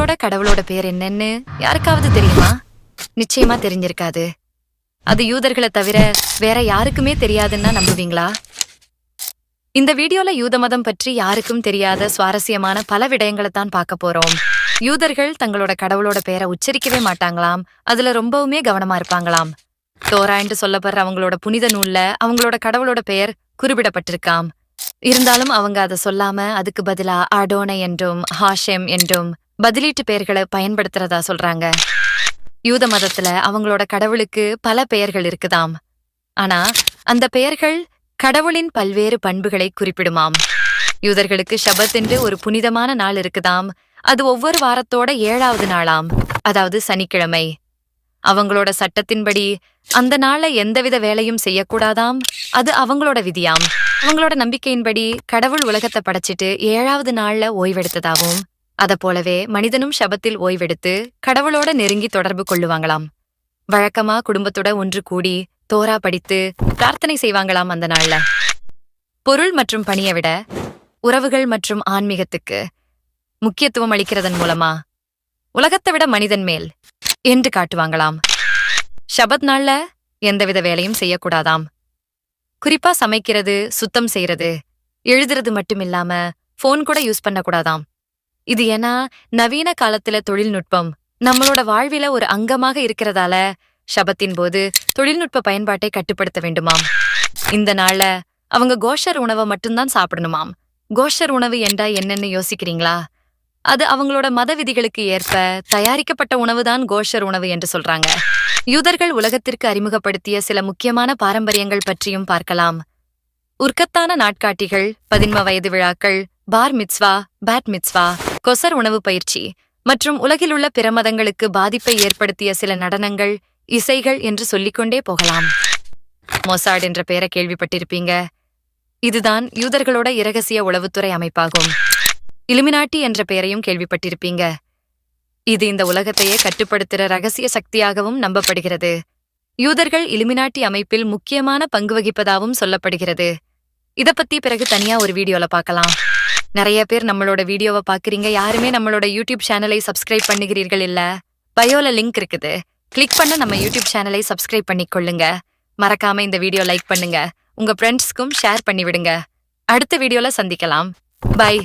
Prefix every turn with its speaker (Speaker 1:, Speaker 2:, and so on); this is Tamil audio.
Speaker 1: உங்களோட கடவுளோட பேர் என்னன்னு யாருக்காவது தெரியுமா? நிச்சயமா தெரிஞ்சிருக்காது. அது யூதர்களை தவிர வேற யாருக்குமே தெரியாதுன்னா நம்புவீங்களா? இந்த வீடியோல யூத மதம் பற்றி யாருக்கும் தெரியாத சுவாரஸ்யமான பல விடயங்களை தான் பார்க்க போறோம். யூதர்கள் தங்களோட கடவுளோட பெயரை உச்சரிக்கவே மாட்டாங்களாம். அதுல ரொம்பவுமே கவனமா இருப்பாங்களாம். தோராய்ந்து சொல்லப்படுற அவங்களோட புனித நூல்ல அவங்களோட கடவுளோட பெயர் குறிப்பிடப்பட்டிருக்காம். இருந்தாலும் அவங்க அதை சொல்லாம அதுக்கு பதிலா அடோனை என்றும் ஹாஷெம் என்றும் பதிலீட்டு பெயர்களை பயன்படுத்துறதா சொல்றாங்க. யூத மதத்துல அவங்களோட கடவுளுக்கு பல பெயர்கள் இருக்குதாம். ஆனா அந்த பெயர்கள் கடவுளின் பல்வேறு பண்புகளை குறிப்பிடுமாம். யூதர்களுக்கு ஷபத் என்று ஒரு புனிதமான நாள் இருக்குதாம். அது ஒவ்வொரு வாரத்தோட ஏழாவது நாளாம் அதாவது சனிக்கிழமை. அவங்களோட சட்டத்தின்படி அந்த நாள்ல எந்தவித வேலையும் செய்யக்கூடாதாம். அது அவங்களோட விதியாம். அவங்களோட நம்பிக்கையின்படி கடவுள் உலகத்தை படைச்சிட்டு ஏழாவது நாள்ல ஓய்வெடுத்ததாகவும் போலவே மனிதனும் ஷபத்தில் ஓய்வெடுத்து கடவுளோட நெருங்கி தொடர்பு கொள்ளுவாங்களாம். வழக்கமா குடும்பத்தோட ஒன்று கூடி தோரா படித்து பிரார்த்தனை செய்வாங்களாம் அந்த நாள்ல. பொருள் மற்றும் பணியை விட உறவுகள் மற்றும் ஆன்மீகத்துக்கு முக்கியத்துவம் அளிக்கிறதன் மூலமா உலகத்தை விட மனிதன் மேல் என்று காட்டுவாங்களாம். ஷபத் நாள்ல எந்தவித வேலையும் செய்யக்கூடாதாம். குறிப்பா சமைக்கிறது சுத்தம் செய்யறது எழுதுறது மட்டும் இல்லாம ஃபோன் கூட யூஸ் பண்ணக்கூடாதாம். இது ஏன்னா நவீன காலத்துல தொழில்நுட்பம் நம்மளோட வாழ்வில ஒரு அங்கமாக இருக்கிறதால ஷபத்தின் போது தொழில்நுட்ப பயன்பாட்டை கட்டுப்படுத்த வேண்டுமாம். இந்த நாள்ல அவங்க கோஷர் உணவை மட்டும்தான் சாப்பிடணுமாம். கோஷர் உணவு என்றா என்னன்னு யோசிக்கிறீங்களா? அது அவங்களோட மத விதிகளுக்கு ஏற்ப தயாரிக்கப்பட்ட உணவுதான் கோஷர் உணவு என்று சொல்றாங்க. யூதர்கள் உலகத்திற்கு அறிமுகப்படுத்திய சில முக்கியமான பாரம்பரியங்கள் பற்றியும் பார்க்கலாம். உர்க்கத்தான நாட்காட்டிகள் பதின்ம வயது விழாக்கள் bar mitzvah bat mitzvah kosher உணவு பயிற்சி மற்றும் உலகில் உள்ள பிற மதங்களுக்கு பாதிப்பை ஏற்படுத்திய சில நடனங்கள் இசைகள் என்று சொல்லிக்கொண்டே போகலாம். மொசாட் என்ற பெயரை கேள்விப்பட்டிருப்பீங்க. இதுதான் யூதர்களோட இரகசிய உளவுத்துறை அமைப்பாகும். இலுமினாட்டி என்ற பெயரையும் கேள்விப்பட்டிருப்பீங்க. இது இந்த உலகத்தையே கட்டுப்படுத்துற ரகசிய சக்தியாகவும் நம்பப்படுகிறது. யூதர்கள் இலுமினாட்டி அமைப்பில் முக்கியமான பங்கு வகிப்பதாகவும் சொல்லப்படுகிறது. இத பத்தி பிறகு தனியா ஒரு வீடியோல பார்க்கலாம். நிறைய பேர் நம்மளோட வீடியோவை பாக்குறீங்க. யாருமே நம்மளோட யூடியூப் சேனலை சப்ஸ்கிரைப் பண்ணுகிறீர்கள் இல்ல? பயோல லிங்க் இருக்குது. கிளிக் பண்ண நம்ம யூடியூப் சேனலை சப்ஸ்கிரைப் பண்ணிக்கொள்ளுங்க. மறக்காம இந்த வீடியோ லைக் பண்ணுங்க. உங்க ஃப்ரெண்ட்ஸ்க்கும் ஷேர் பண்ணி விடுங்க அடுத்த வீடியோல சந்திக்கலாம். பை